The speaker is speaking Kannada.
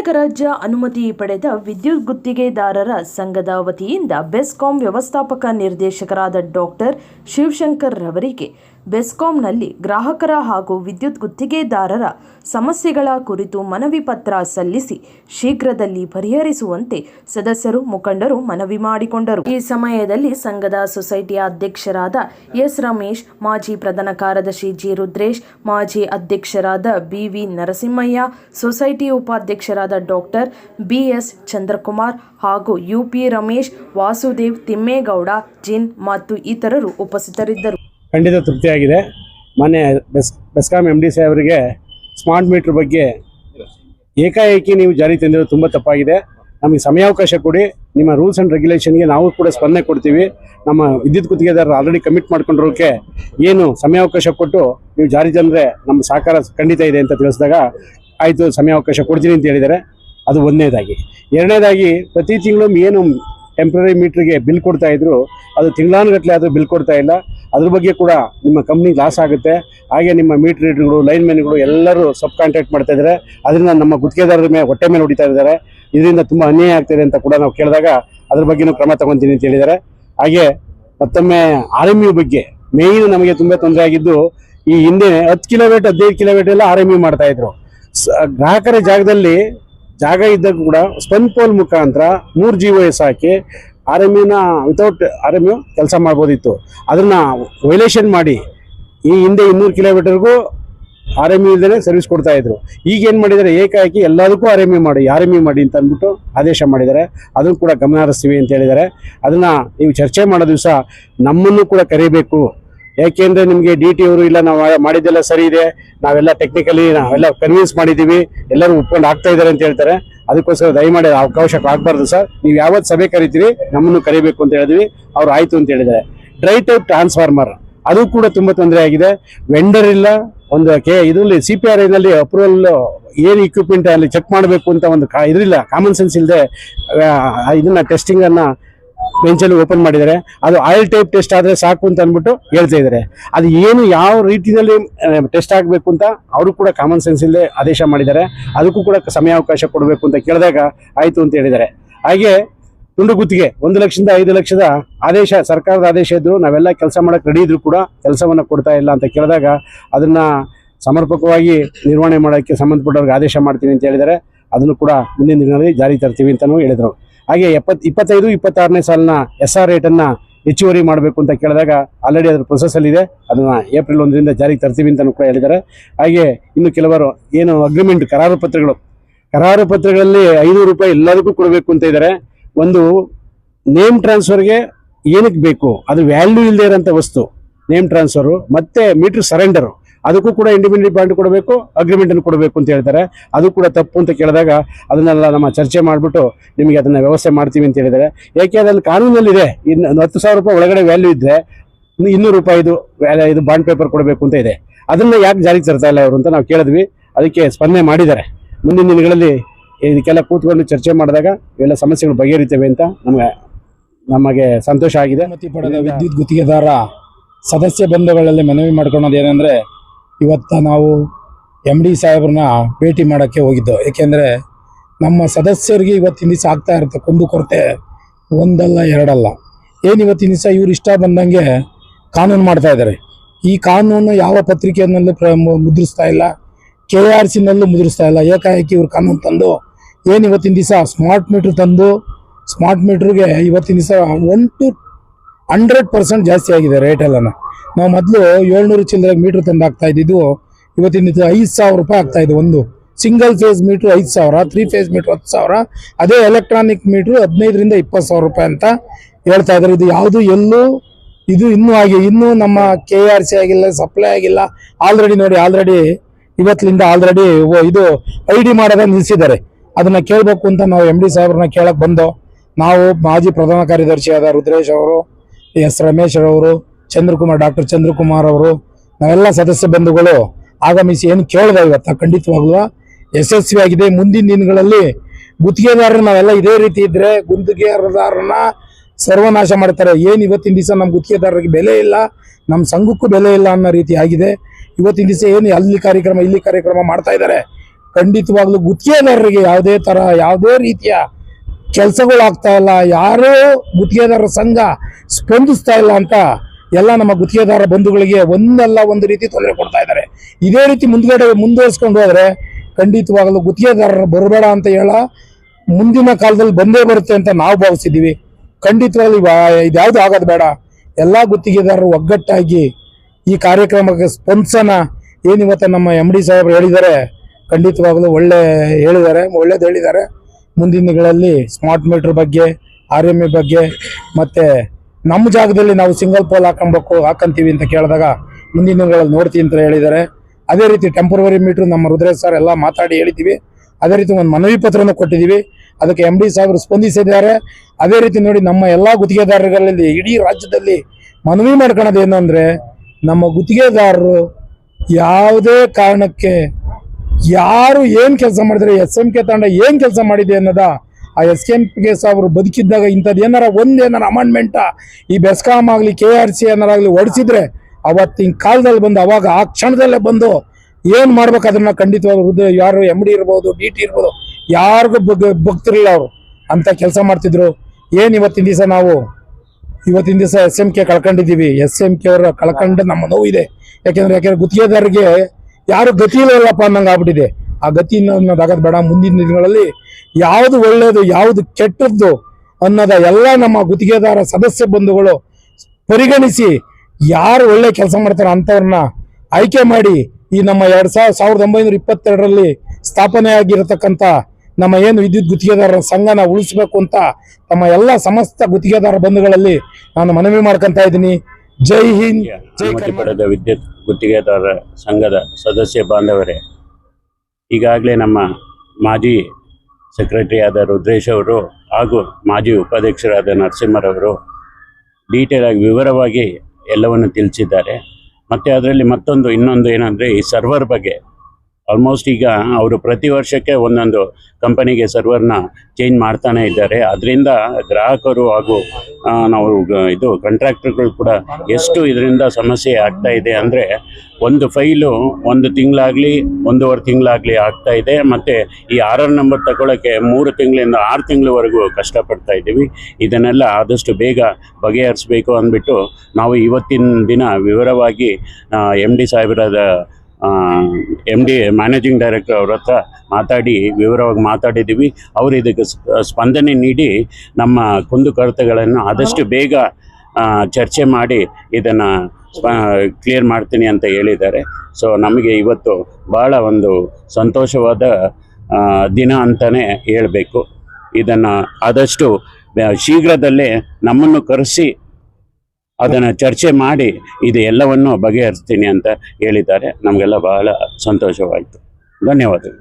ಕರ್ನಾಟಕ ರಾಜ್ಯ ಅನುಮತಿ ಪಡೆದ ವಿದ್ಯುತ್ ಗುತ್ತಿಗೆದಾರರ ಸಂಘದ ವತಿಯಿಂದ ಬೆಸ್ಕಾಂ ವ್ಯವಸ್ಥಾಪಕ ನಿರ್ದೇಶಕರಾದ ಡಾಕ್ಟರ್ ಶಿವಶಂಕರ್ ರವರಿಗೆ ಬೆಸ್ಕಾಂನಲ್ಲಿ ಗ್ರಾಹಕರ ಹಾಗೂ ವಿದ್ಯುತ್ ಗುತ್ತಿಗೆದಾರರ ಸಮಸ್ಯೆಗಳ ಕುರಿತು ಮನವಿ ಪತ್ರ ಸಲ್ಲಿಸಿ ಶೀಘ್ರದಲ್ಲಿ ಪರಿಹರಿಸುವಂತೆ ಸದಸ್ಯರು, ಮುಖಂಡರು ಮನವಿ ಮಾಡಿಕೊಂಡರು. ಈ ಸಮಯದಲ್ಲಿ ಸಂಘದ ಸೊಸೈಟಿಯ ಅಧ್ಯಕ್ಷರಾದ ಎಸ್ ರಮೇಶ್, ಮಾಜಿ ಪ್ರಧಾನ ಕಾರ್ಯದರ್ಶಿ ಜಿ ರುದ್ರೇಶ್, ಮಾಜಿ ಅಧ್ಯಕ್ಷರಾದ ಬಿವಿ ನರಸಿಂಹಯ್ಯ, ಸೊಸೈಟಿ ಉಪಾಧ್ಯಕ್ಷರಾದ ಡಾಕ್ಟರ್ ಬಿಎಸ್ ಚಂದ್ರಕುಮಾರ್ ಹಾಗೂ ಯುಪಿ ರಮೇಶ್, ವಾಸುದೇವ್ ತಿಮ್ಮೇಗೌಡ, ಜಿನ್ ಮತ್ತು ಇತರರು ಉಪಸ್ಥಿತರಿದ್ದರು. ಖಂಡಿತ ತೃಪ್ತಿಯಾಗಿದೆ. ಮೊನ್ನೆ ಬೆಸ್, ಬೆಸ್ಕಾಂ ಎಂ ಡಿ ಸಾಹೇಬರಿಗೆ ಸ್ಮಾರ್ಟ್ ಮೀಟ್ರ್ ಬಗ್ಗೆ ಏಕಾಏಕಿ ನೀವು ಜಾರಿ ತಂದಿರೋದು ತುಂಬ ತಪ್ಪಾಗಿದೆ. ನಮಗೆ ಸಮಯಾವಕಾಶ ಕೊಡಿ. ನಿಮ್ಮ ರೂಲ್ಸ್ ಆ್ಯಂಡ್ ರೆಗ್ಯುಲೇಷನ್ಗೆ ನಾವು ಕೂಡ ಸ್ಪಂದನೆ ಕೊಡ್ತೀವಿ. ನಮ್ಮ ವಿದ್ಯುತ್ ಗುತ್ತಿಗೆದಾರರು ಆಲ್ರೆಡಿ ಕಮಿಟ್ ಮಾಡ್ಕೊಂಡಿರೋಕ್ಕೆ ಏನು ಸಮಯಾವಕಾಶ ಕೊಟ್ಟು ನೀವು ಜಾರಿ ತಂದರೆ ನಮ್ಮ ಸಹಕಾರ ಖಂಡಿತ ಇದೆ ಅಂತ ತಿಳಿಸಿದಾಗ ಆಯಿತು, ಸಮಯಾವಕಾಶ ಕೊಡ್ತೀನಿ ಅಂತ ಹೇಳಿದ್ದಾರೆ. ಅದು ಒಂದನೇದಾಗಿ. ಎರಡನೇದಾಗಿ, ಪ್ರತಿ ತಿಂಗಳು ಏನು ಟೆಂಪ್ರರಿ ಮೀಟ್ರಿಗೆ ಬಿಲ್ ಕೊಡ್ತಾ ಇದ್ರು, ಅದು ತಿಂಗಳಾನುಗಟ್ಟಲೆ ಆದರೂ ಬಿಲ್ ಕೊಡ್ತಾ ಇಲ್ಲ. ಅದ್ರ ಬಗ್ಗೆ ಕೂಡ ನಿಮ್ಮ ಕಂಪ್ನಿ ಲಾಸ್ ಆಗುತ್ತೆ. ಹಾಗೆ ನಿಮ್ಮ ಮೀಟ್ ರೀಡರ್ಗಳು ಲೈನ್ ಮ್ಯಾನ್ಗಳು ಎಲ್ಲರೂ ಸಬ್ ಕಾಂಟ್ರಾಕ್ಟ್ ಮಾಡ್ತಾ ಇದ್ದಾರೆ. ಅದರಿಂದ ನಮ್ಮ ಗುತ್ತಿಗೆದಾರರ ಮೇಲೆ ಹೊಟ್ಟೆ ಮೇಲೆ ಹೊಡಿತಾ ಇದ್ದಾರೆ. ಇದರಿಂದ ತುಂಬ ಅನ್ಯಾಯ ಆಗ್ತಿದೆ ಅಂತ ಕೂಡ ನಾವು ಕೇಳಿದಾಗ ಅದ್ರ ಬಗ್ಗೆನೂ ಕ್ರಮ ತಗೊಂತೀನಿ ಅಂತ ಹೇಳಿದ್ದಾರೆ. ಹಾಗೆ ಮತ್ತೊಮ್ಮೆ ಆರ್ ಎಂ ಯು ಬಗ್ಗೆ ಮೇಯ್ನ್ ನಮಗೆ ತುಂಬ ತೊಂದರೆ ಆಗಿದ್ದು, ಈ ಹಿಂದೆ ಹತ್ತು ಕಿಲೋಮೀಟರ್ ಹದಿನೈದು ಕಿಲೋಮೀಟರ್ ಎಲ್ಲ ಆರ್ ಎಂ ಯು ಮಾಡ್ತಾ ಇದ್ರು. ಗ್ರಾಹಕರ ಜಾಗದಲ್ಲಿ ಜಾಗ ಇದ್ದಾಗ ಕೂಡ ಸ್ಪನ್ ಪೋಲ್ ಮುಖಾಂತರ ಮೂರು ಜಿ ಓ ಎಸ್ ಹಾಕಿ ಆರ್ ಎಂ ಯುನ ವಿತೌಟ್ ಆರ್ ಎಂ ಯು ಕೆಲಸ ಮಾಡ್ಬೋದಿತ್ತು. ಅದನ್ನ ವೈಲೇಷನ್ ಮಾಡಿ, ಈ ಹಿಂದೆ ಇನ್ನೂರು ಕಿಲೋಮೀಟರ್ಗೂ ಆರ್ ಎಂ ಇಲ್ದೇ ಸರ್ವಿಸ್ ಕೊಡ್ತಾ ಇದ್ರು. ಈಗ ಏನು ಮಾಡಿದ್ದಾರೆ? ಏಕಾಏಕಿ ಎಲ್ಲದಕ್ಕೂ ಆರ್ ಎಂ ಯು ಮಾಡಿ ಆರ್ ಎಂ ಯು ಮಾಡಿ ಅಂತ ಅಂದ್ಬಿಟ್ಟು ಆದೇಶ ಮಾಡಿದ್ದಾರೆ. ಅದನ್ನು ಕೂಡ ಗಮನ ಹರಿಸ್ತೀವಿ ಅಂತ ಹೇಳಿದ್ದಾರೆ. ಅದನ್ನ ನೀವು ಚರ್ಚೆ ಮಾಡೋ ದಿವಸ ನಮ್ಮನ್ನು ಕೂಡ ಕರಿಬೇಕು. ಯಾಕೆಂದ್ರೆ ನಿಮಗೆ ಡಿ ಟಿ ಅವರು ಇಲ್ಲ, ನಾವು ಮಾಡಿದ್ದೆಲ್ಲ ಸರಿ ಇದೆ. ನಾವೆಲ್ಲ ಟೆಕ್ನಿಕಲಿ ನಾವೆಲ್ಲ ಕನ್ವಿನ್ಸ್ ಮಾಡಿದ್ದೀವಿ. ಎಲ್ಲರೂ ಒಪ್ಕೊಂಡು ಆಗ್ತಾ ಇದ್ದಾರೆ ಅಂತ ಹೇಳ್ತಾರೆ. ಅದಕ್ಕೋಸ್ಕರ ದಯಮಾಡಿ ಅವಕಾಶ ಆಗ್ಬಾರ್ದು ಸರ್. ನೀವು ಯಾವತ್ತು ಸಭೆ ಕರಿತೀರಿ, ನಮ್ಮನ್ನು ಕರಿಬೇಕು ಅಂತ ಹೇಳಿದ್ವಿ. ಅವ್ರು ಆಯಿತು ಅಂತ ಹೇಳಿದ್ದಾರೆ. ಡ್ರೈ ಟೈಪ್ ಟ್ರಾನ್ಸ್ಫಾರ್ಮರ್ ಅದು ಕೂಡ ತುಂಬಾ ತೊಂದರೆ ಆಗಿದೆ. ವೆಂಡರ್ ಇಲ್ಲ, ಒಂದು ಕೆ, ಇದರಲ್ಲಿ ಸಿ ಪಿ ಆರ್ ಐನಲ್ಲಿ ಅಪ್ರೂವಲ್ ಏನು ಇಕ್ವಿಪ್ಮೆಂಟ್ ಅಲ್ಲಿ ಚೆಕ್ ಮಾಡಬೇಕು ಅಂತ ಒಂದು ಕಾ ಇದಿಲ್ಲ ಕಾಮನ್ ಸೆನ್ಸ್ ಇಲ್ಲದೆ ಇದನ್ನ ಟೆಸ್ಟಿಂಗ್ ಅನ್ನ ಬೆಂಚಲ್ಲಿ ಓಪನ್ ಮಾಡಿದ್ದಾರೆ. ಅದು ಆಯಿಲ್ ಟೈಪ್ ಟೆಸ್ಟ್ ಆದರೆ ಸಾಕು ಅಂತ ಅಂದ್ಬಿಟ್ಟು ಹೇಳ್ತಾ ಇದ್ದಾರೆ. ಅದು ಏನು ಯಾವ ರೀತಿಯಲ್ಲಿ ಟೆಸ್ಟ್ ಆಗಬೇಕು ಅಂತ ಅವರು ಕೂಡ ಕಾಮನ್ ಸೆನ್ಸ್ ಇಲ್ಲದೆ ಆದೇಶ ಮಾಡಿದ್ದಾರೆ. ಅದಕ್ಕೂ ಕೂಡ ಸಮಯಾವಕಾಶ ಕೊಡಬೇಕು ಅಂತ ಕೇಳಿದಾಗ ಆಯಿತು ಅಂತ ಹೇಳಿದ್ದಾರೆ. ಹಾಗೆ ತುಂಡು ಗುತ್ತಿಗೆ ಒಂದು ಲಕ್ಷದಿಂದ ಐದು ಲಕ್ಷದ ಆದೇಶ, ಸರ್ಕಾರದ ಆದೇಶ ಇದ್ದರೂ ನಾವೆಲ್ಲ ಕೆಲಸ ಮಾಡೋಕ್ಕೆ ರೆಡಿ ಇದ್ರು ಕೂಡ ಕೆಲಸವನ್ನು ಕೊಡ್ತಾ ಇಲ್ಲ ಅಂತ ಕೇಳಿದಾಗ ಅದನ್ನು ಸಮರ್ಪಕವಾಗಿ ನಿರ್ವಹಣೆ ಮಾಡೋಕ್ಕೆ ಸಂಬಂಧಪಟ್ಟವ್ರಿಗೆ ಆದೇಶ ಮಾಡ್ತೀನಿ ಅಂತ ಹೇಳಿದ್ದಾರೆ. ಅದನ್ನು ಕೂಡ ಮುಂದಿನ ದಿನಗಳಲ್ಲಿ ಜಾರಿ ತರ್ತೀವಿ ಅಂತಲೂ ಹೇಳಿದರು. ಹಾಗೆ ಎಪ್ಪತ್, ಇಪ್ಪತ್ತೈದು, ಇಪ್ಪತ್ತಾರನೇ ಸಾಲಿನ ಎಸ್ ಆರ್ ರೇಟನ್ನು ಹೆಚ್ಚುವರಿ ಮಾಡಬೇಕು ಅಂತ ಕೇಳಿದಾಗ ಆಲ್ರೆಡಿ ಅದ್ರ ಪ್ರೊಸೆಸಲ್ಲಿ ಇದೆ ಅದನ್ನ ಏಪ್ರಿಲ್ ಒಂದರಿಂದ ಜಾರಿಗೆ ತರ್ತೀವಿ ಅಂತಲೂ ಕೂಡ ಹೇಳಿದ್ದಾರೆ. ಹಾಗೆ ಇನ್ನು ಕೆಲವರು ಏನು ಅಗ್ರಿಮೆಂಟ್ ಕರಾರು ಪತ್ರಗಳು. ಕರಾರು ಪತ್ರಗಳಲ್ಲಿ ಐನೂರು ರೂಪಾಯಿ ಎಲ್ಲದಕ್ಕೂ ಕೊಡಬೇಕು ಅಂತ ಇದ್ದಾರೆ. ಒಂದು ನೇಮ್ ಟ್ರಾನ್ಸ್ಫರ್ಗೆ ಏನಕ್ಕೆ ಬೇಕು? ಅದು ವ್ಯಾಲ್ಯೂ ಇಲ್ಲದೆ ಇರೋಂಥ ವಸ್ತು. ನೇಮ್ ಟ್ರಾನ್ಸ್ಫರು ಮತ್ತೆ ಮೀಟ್ರ್ ಸರೆಂಡರು ಅದಕ್ಕೂ ಕೂಡ ಇಂಡಿಪೆಂಡೆಂಟ್ ಪಾಯಿಂಟ್ ಕೊಡಬೇಕು ಅಗ್ರಿಮೆಂಟ್ ಅನ್ನು ಕೊಡಬೇಕು ಅಂತ ಹೇಳ್ತಾರೆ. ಅದು ಕೂಡ ತಪ್ಪು ಅಂತ ಕೇಳಿದಾಗ ಅದನ್ನೆಲ್ಲ ನಮ್ಮ ಚರ್ಚೆ ಮಾಡಿಬಿಟ್ಟು ನಿಮಗೆ ಅದನ್ನ ವ್ಯವಸ್ಥೆ ಮಾಡ್ತೀವಿ ಅಂತ ಹೇಳಿದ್ದಾರೆ. ಯಾಕೆ ಅದನ್ನು ಕಾನೂನಲ್ಲಿದೆ, ಇನ್ನು ಹತ್ತು ಸಾವಿರ ರೂಪಾಯಿ ಒಳಗಡೆ ವ್ಯಾಲ್ಯೂ ಇದ್ದರೆ ಇನ್ನು ಇನ್ನೂರು ರೂಪಾಯಿದು ವ್ಯಾಲ್ಯೂ ಇದು ಬಾಂಡ್ ಪೇಪರ್ ಕೊಡಬೇಕು ಅಂತ ಇದೆ. ಅದನ್ನ ಯಾಕೆ ಜಾರಿಗೆ ತರ್ತಾ ಇಲ್ಲ ಅವರು ಅಂತ ನಾವು ಕೇಳಿದ್ವಿ. ಅದಕ್ಕೆ ಸ್ಪಂದನೆ ಮಾಡಿದ್ದಾರೆ. ಮುಂದಿನ ದಿನಗಳಲ್ಲಿ ಇದಕ್ಕೆಲ್ಲ ಕೂತ್ಕೊಂಡು ಚರ್ಚೆ ಮಾಡಿದಾಗ ಇವೆಲ್ಲ ಸಮಸ್ಯೆಗಳು ಬಗೆಹರಿತೇವೆ ಅಂತ ನಮಗೆ ನಮಗೆ ಸಂತೋಷ ಆಗಿದೆ. ಪಡೆದ ವಿದ್ಯುತ್ ಗುತ್ತಿಗೆದಾರ ಸದಸ್ಯ ಬಂಧುಗಳಲ್ಲಿ ಮನವಿ ಮಾಡ್ಕೊಳೋದು ಏನಂದ್ರೆ ಇವತ್ತ ನಾವು ಎಂ ಡಿ ಸಾಹೇಬ್ರನ್ನ ಭೇಟಿ ಮಾಡೋಕ್ಕೆ ಹೋಗಿದ್ದು. ಏಕೆಂದರೆ ನಮ್ಮ ಸದಸ್ಯರಿಗೆ ಇವತ್ತಿನ ದಿವಸ ಆಗ್ತಾ ಇರುತ್ತೆ ಕುಂದುಕೊರತೆ ಒಂದಲ್ಲ ಎರಡಲ್ಲ. ಏನು ಇವತ್ತಿನ ದಿವಸ ಇವ್ರು ಇಷ್ಟ ಬಂದಂಗೆ ಕಾನೂನು ಮಾಡ್ತಾ ಇದ್ದಾರೆ ಈ ಕಾನೂನು ಯಾವ ಪತ್ರಿಕೆಯಲ್ಲೂ ಪ್ರ ಮುದ್ರಿಸ್ತಾ ಇಲ್ಲ. ಕೆ ಆರ್ ಸಿನಲ್ಲೂ ಮುದ್ರಿಸ್ತಾ ಇಲ್ಲ. ಏಕಾಏಕಿ ಇವ್ರು ಕಾನೂನು ತಂದು ಏನು ಇವತ್ತಿನ ದಿವಸ ಸ್ಮಾರ್ಟ್ ಮೀಟ್ರ್ ತಂದು ಸ್ಮಾರ್ಟ್ ಮೀಟ್ರಿಗೆ ಇವತ್ತಿನ ದಿವಸ ಒನ್ ಟು ಹಂಡ್ರೆಡ್ ಪರ್ಸೆಂಟ್ ಜಾಸ್ತಿ ಆಗಿದೆ ರೇಟ್ ನಾವು ಮೊದಲು ಏಳ್ನೂರು ಚಿಲ್ಲರೆ ಮೀಟ್ರ್ ತಂದು ಹಾಕ್ತಾ ಇದ್ದಿದ್ದು, ಇವತ್ತಿನ ಐದು ಸಾವಿರ ರೂಪಾಯಿ ಆಗ್ತಾ ಇದೆ ಒಂದು. ಸಿಂಗಲ್ ಫೇಸ್ ಮೀಟ್ರ್ ಐದು ಸಾವಿರ ತ್ರೀ ಫೇಸ್ ಮೀಟ್ರ್ ಹತ್ತು ಸಾವಿರ, ಅದೇ ಎಲೆಕ್ಟ್ರಾನಿಕ್ ಮೀಟ್ರ್ ಹದಿನೈದರಿಂದ ಇಪ್ಪತ್ತು ಸಾವಿರ ರೂಪಾಯಿ ಅಂತ ಹೇಳ್ತಾ ಇದ್ದಾರೆ. ಇದು ಯಾವುದು, ಎಲ್ಲೂ ಇದು ಇನ್ನೂ ಆಗಿ ಇನ್ನೂ ನಮ್ಮ ಕೆ ಆರ್ ಸಿ ಆಗಿಲ್ಲ ಸಪ್ಲೈ ಆಗಿಲ್ಲ ಆಲ್ರೆಡಿ ನೋಡಿ ಆಲ್ರೆಡಿ ಇವತ್ತಿನಿಂದ ಆಲ್ರೆಡಿ ಇದು ಐ ಡಿ ಮಾಡೋದ ನಿಲ್ಲಿಸಿದ್ದಾರೆ ಅದನ್ನ ಕೇಳಬೇಕು ಅಂತ ನಾವು ಎಂ ಡಿ ಸಾಹೇಬ್ರನ್ನ ಕೇಳಕ್ ಬಂದು, ನಾವು ಮಾಜಿ ಪ್ರಧಾನ ಕಾರ್ಯದರ್ಶಿಯಾದ ರುದ್ರೇಶ್ ಅವರು, ಎಸ್ ರಮೇಶ್ ಅವರು ಚಂದ್ರಕುಮಾರ್, ಡಾಕ್ಟರ್ ಚಂದ್ರಕುಮಾರ್ ಅವರು ನಾವೆಲ್ಲ ಸದಸ್ಯ ಬಂಧುಗಳು, ಆಗಮಿಸಿ ಏನು ಕೇಳಿದೆ ಇವತ್ತ? ಖಂಡಿತವಾಗ್ಲೂ ಯಶಸ್ವಿಯಾಗಿದೆ ಮುಂದಿನ ದಿನಗಳಲ್ಲಿ ಗುತ್ತಿಗೆದಾರರು ನಾವೆಲ್ಲ ಇದೇ ರೀತಿ ಇದ್ರೆ ಗುತ್ತಿಗೆದಾರರನ್ನ ಸರ್ವನಾಶ ಮಾಡ್ತಾರೆ. ಏನು ಇವತ್ತಿನ ದಿವಸ ನಮ್ಮ ಗುತ್ತಿಗೆದಾರರಿಗೆ ಬೆಲೆ ಇಲ್ಲ ನಮ್ಮ ಸಂಘಕ್ಕೂ ಬೆಲೆ ಇಲ್ಲ ಅನ್ನೋ ರೀತಿ ಆಗಿದೆ. ಇವತ್ತಿನ ದಿವಸ ಏನು ಅಲ್ಲಿ ಕಾರ್ಯಕ್ರಮ, ಇಲ್ಲಿ ಕಾರ್ಯಕ್ರಮ ಮಾಡ್ತಾ ಇದ್ದಾರೆ. ಖಂಡಿತವಾಗ್ಲೂ ಗುತ್ತಿಗೆದಾರರಿಗೆ ಯಾವುದೇ ತರ, ಯಾವುದೇ ರೀತಿಯ ಕೆಲಸಗಳಾಗ್ತಾ ಇಲ್ಲ. ಯಾರೂ ಗುತ್ತಿಗೆದಾರರ ಸಂಘ ಸ್ಪಂದಿಸ್ತಾ ಇಲ್ಲ ಅಂತ ಎಲ್ಲ ನಮ್ಮ ಗುತ್ತಿಗೆದಾರ ಬಂಧುಗಳಿಗೆ ಒಂದಲ್ಲ ಒಂದು ರೀತಿ ತೊಂದರೆ ಕೊಡ್ತಾ ಇದ್ದಾರೆ. ಇದೇ ರೀತಿ ಮುಂದ್ಗಡೆ ಮುಂದುವರಿಸ್ಕೊಂಡು ಹೋದರೆ ಖಂಡಿತವಾಗಲು ಗುತ್ತಿಗೆದಾರರು ಬರಬೇಡ ಅಂತ ಹೇಳ ಮುಂದಿನ ಕಾಲದಲ್ಲಿ ಬಂದೇ ಬರುತ್ತೆ ಅಂತ ನಾವು ಭಾವಿಸಿದ್ದೀವಿ. ಖಂಡಿತವಾಗಲು ಇದ್ಯಾವುದು ಆಗೋದು ಬೇಡ. ಎಲ್ಲ ಗುತ್ತಿಗೆದಾರರು ಒಗ್ಗಟ್ಟಾಗಿ ಈ ಕಾರ್ಯಕ್ರಮಕ್ಕೆ ಸ್ಪಂದನ ಏನಿವತ್ತು ನಮ್ಮ ಎಂ ಡಿ ಸಾಹೇಬರು ಹೇಳಿದ್ದಾರೆ, ಖಂಡಿತವಾಗಲೂ ಒಳ್ಳೆ ಹೇಳಿದ್ದಾರೆ ಒಳ್ಳೇದು ಹೇಳಿದ್ದಾರೆ. ಮುಂದಿನಗಳಲ್ಲಿ ಸ್ಮಾರ್ಟ್ ಮೀಟರ್ ಬಗ್ಗೆ ಆರ್ ಬಗ್ಗೆ, ಮತ್ತು ನಮ್ಮ ಜಾಗದಲ್ಲಿ ನಾವು ಸಿಂಗಲ್ ಪೋಲ್ ಹಾಕೊಬೇಕು, ಹಾಕಂತೀವಿ ಅಂತ ಕೇಳಿದಾಗ ಮುಂದಿನ ದಿನಗಳಲ್ಲಿ ನೋಡ್ತೀವಿ ಅಂತ ಹೇಳಿದ್ದಾರೆ. ಅದೇ ರೀತಿ ಟೆಂಪ್ರವರಿ ಮೀಟ್ರ್ ನಮ್ಮ ರುದ್ರೇಶ್ ಸರ್ ಎಲ್ಲ ಮಾತಾಡಿ ಹೇಳಿದ್ದೀವಿ. ಅದೇ ರೀತಿ ಒಂದು ಮನವಿ ಪತ್ರನೂ ಕೊಟ್ಟಿದ್ದೀವಿ. ಅದಕ್ಕೆ ಎಂ ಡಿ ಸಾಹೇಬರು ಸ್ಪಂದಿಸಿದ್ದಾರೆ. ಅದೇ ರೀತಿ ನೋಡಿ ನಮ್ಮ ಎಲ್ಲ ಗುತ್ತಿಗೆದಾರರಲ್ಲಿ ಇಡೀ ರಾಜ್ಯದಲ್ಲಿ ಮನವಿ ಮಾಡ್ಕೊಳೋದು ಏನು ಅಂದರೆ ನಮ್ಮ ಗುತ್ತಿಗೆದಾರರು ಯಾವುದೇ ಕಾರಣಕ್ಕೆ ಯಾರು ಏನು ಕೆಲಸ ಮಾಡಿದರೆ ಎಸ್ ಎಂ ಕೆ ತಂಡ ಏನು ಕೆಲಸ ಮಾಡಿದೆ ಅನ್ನೋದ ಆ ಎಸ್ ಎಂ ಕೆ ಅವರು ಬದುಕಿದ್ದಾಗ ಇಂಥದ್ದು ಏನಾರ ಒಂದು ಏನಾರ ಅಮೆಂಡ್ಮೆಂಟ ಈ ಬೆಸ್ಕಾಂ ಆಗಲಿ ಕೆ ಆರ್ ಸಿ ಏನಾರಾಗಲಿ ಹೊಡಿಸಿದ್ರೆ ಅವತ್ತಿನ ಕಾಲದಲ್ಲಿ ಬಂದು, ಅವಾಗ ಆ ಕ್ಷಣದಲ್ಲೇ ಬಂದು ಏನು ಮಾಡ್ಬೇಕು ಅದನ್ನ ಹೃದಯ ಯಾರು ಎಂ ಡಿ ಇರ್ಬೋದು ಡಿ ಟಿ ಇರ್ಬೋದು, ಯಾರಿಗೂ ಬಗ್ ಭಕ್ತಿರಲಿಲ್ಲ ಅವರು. ಅಂತ ಕೆಲಸ ಮಾಡ್ತಿದ್ರು. ಏನು ಇವತ್ತಿನ ದಿವಸ ನಾವು? ಇವತ್ತಿನ ದಿವಸ ಎಸ್ ಎಂ ಕೆ ಕಳ್ಕೊಂಡಿದ್ದೀವಿ. ಎಸ್ ಎಂ ಕೆ ಅವರ ಕಳ್ಕೊಂಡು ನಮ್ಮ ನೋವು ಇದೆ. ಯಾಕೆಂದ್ರೆ ಯಾಕೆಂದ್ರೆ ಗುತ್ತಿಗೆದಾರರಿಗೆ ಯಾರು ಗತಿ ಇಲ್ಲಪ್ಪ ಅನ್ನಂಗೆ ಆಗ್ಬಿಟ್ಟಿದೆ ಆ ಗತಿ ಅನ್ನೋದಾಗದ್ ಬೇಡ. ಮುಂದಿನ ದಿನಗಳಲ್ಲಿ ಯಾವುದು ಒಳ್ಳೆಯದು ಯಾವುದು ಕೆಟ್ಟದ್ದು ಅನ್ನೋದ ಎಲ್ಲ ನಮ್ಮ ಗುತ್ತಿಗೆದಾರ ಸದಸ್ಯ ಬಂಧುಗಳು ಪರಿಗಣಿಸಿ ಯಾರು ಒಳ್ಳೆ ಕೆಲಸ ಮಾಡ್ತಾರೆ ಅಂಥವ್ರನ್ನ ಆಯ್ಕೆ ಮಾಡಿ ಈ ನಮ್ಮ ಎರಡು ಸಾವಿರ ಸಾವಿರದ ಒಂಬೈನೂರ ಇಪ್ಪತ್ತೆರಡರಲ್ಲಿ ಸ್ಥಾಪನೆ ಆಗಿರತಕ್ಕಂಥ ನಮ್ಮ ಏನು ವಿದ್ಯುತ್ ಗುತ್ತಿಗೆದಾರರ ಸಂಘನ ಉಳಿಸ್ಬೇಕು ಅಂತ ತಮ್ಮ ಎಲ್ಲ ಸಮಸ್ತ ಗುತ್ತಿಗೆದಾರ ಬಂಧುಗಳಲ್ಲಿ ನಾನು ಮನವಿ ಮಾಡ್ಕೊಂತ ಇದ್ದೀನಿ. ಜೈ ಹಿಂದ್. ಜೈ ಪಡೆದ ವಿದ್ಯುತ್ ಗುತ್ತಿಗೆದಾರರ ಸಂಘದ ಸದಸ್ಯ ಬಾಂಧವರೇ ಈಗಾಗಲೇ ನಮ್ಮ ಮಾಜಿ ಸೆಕ್ರೆಟರಿ ಆದ ರುದ್ರೇಶ್ ಅವರು ಹಾಗೂ ಮಾಜಿ ಉಪಾಧ್ಯಕ್ಷರಾದ ನರಸಿಂಹರವರು ಡೀಟೇಲ್ ಆಗಿ ವಿವರವಾಗಿ ಎಲ್ಲವನ್ನು ತಿಳಿಸಿದ್ದಾರೆ. ಮತ್ತು ಅದರಲ್ಲಿ ಮತ್ತೊಂದು ಇನ್ನೊಂದು ಏನಂದರೆ ಈ ಸರ್ವರ್ ಬಗ್ಗೆ ಆಲ್ಮೋಸ್ಟ್ ಈಗ ಅವರು ಪ್ರತಿ ವರ್ಷಕ್ಕೆ ಒಂದೊಂದು ಕಂಪನಿಗೆ ಸರ್ವರ್ನ ಚೇಂಜ್ ಮಾಡ್ತಾನೆ ಇದ್ದಾರೆ. ಅದರಿಂದ ಗ್ರಾಹಕರು ಹಾಗೂ ನಾವು ಇದು ಕಾಂಟ್ರಾಕ್ಟರ್ಗಳು ಕೂಡ ಎಷ್ಟು ಇದರಿಂದ ಸಮಸ್ಯೆ ಆಗ್ತಾ ಇದೆ ಅಂದರೆ, ಒಂದು ಫೈಲು ಒಂದು ತಿಂಗಳಾಗಲಿ, ಒಂದೂವರೆ ತಿಂಗಳಾಗಲಿ ಆಗ್ತಾ ಇದೆ. ಮತ್ತು ಈ ಆರ್ ಆರ್ ನಂಬರ್ ತಗೊಳ್ಳೋಕ್ಕೆ ಮೂರು ತಿಂಗಳಿಂದ ಆರು ತಿಂಗಳವರೆಗೂ ಕಷ್ಟಪಡ್ತಾ ಇದ್ದೀವಿ. ಇದನ್ನೆಲ್ಲ ಆದಷ್ಟು ಬೇಗ ಬಗೆಹರಿಸಬೇಕು ಅಂದ್ಬಿಟ್ಟು ನಾವು ಇವತ್ತಿನ ದಿನ ವಿವರವಾಗಿ ಎಂ ಡಿ ಸಾಹೇಬರಾದ ಎಂ ಡಿ ಮ್ಯಾನೇಜಿಂಗ್ ಡೈರೆಕ್ಟರ್ ಅವ್ರ ಹತ್ರ ಮಾತಾಡಿ, ವಿವರವಾಗಿ ಮಾತಾಡಿದ್ದೀವಿ. ಅವರು ಇದಕ್ಕೆ ಸ್ಪ- ಸ್ಪಂದನೆ ನೀಡಿ ನಮ್ಮ ಕುಂದುಕೊರತೆಗಳನ್ನು ಆದಷ್ಟು ಬೇಗ ಚರ್ಚೆ ಮಾಡಿ ಇದನ್ನು ಕ್ಲಿಯರ್ ಮಾಡ್ತೀನಿ ಅಂತ ಹೇಳಿದ್ದಾರೆ. ಸೊ ನಮಗೆ ಇವತ್ತು ಭಾಳ ಒಂದು ಸಂತೋಷವಾದ ದಿನ ಅಂತಲೇ ಹೇಳಬೇಕು. ಇದನ್ನು ಆದಷ್ಟು ಶೀಘ್ರದಲ್ಲೇ ನಮ್ಮನ್ನು ಕರೆಸಿ ಅದನ್ನು ಚರ್ಚೆ ಮಾಡಿ ಇದು ಎಲ್ಲವನ್ನು ಬಗೆಹರಿಸ್ತೀನಿ ಅಂತ ಹೇಳಿದ್ದಾರೆ. ನಮಗೆಲ್ಲ ಬಹಳ ಸಂತೋಷವಾಯಿತು. ಧನ್ಯವಾದಗಳು.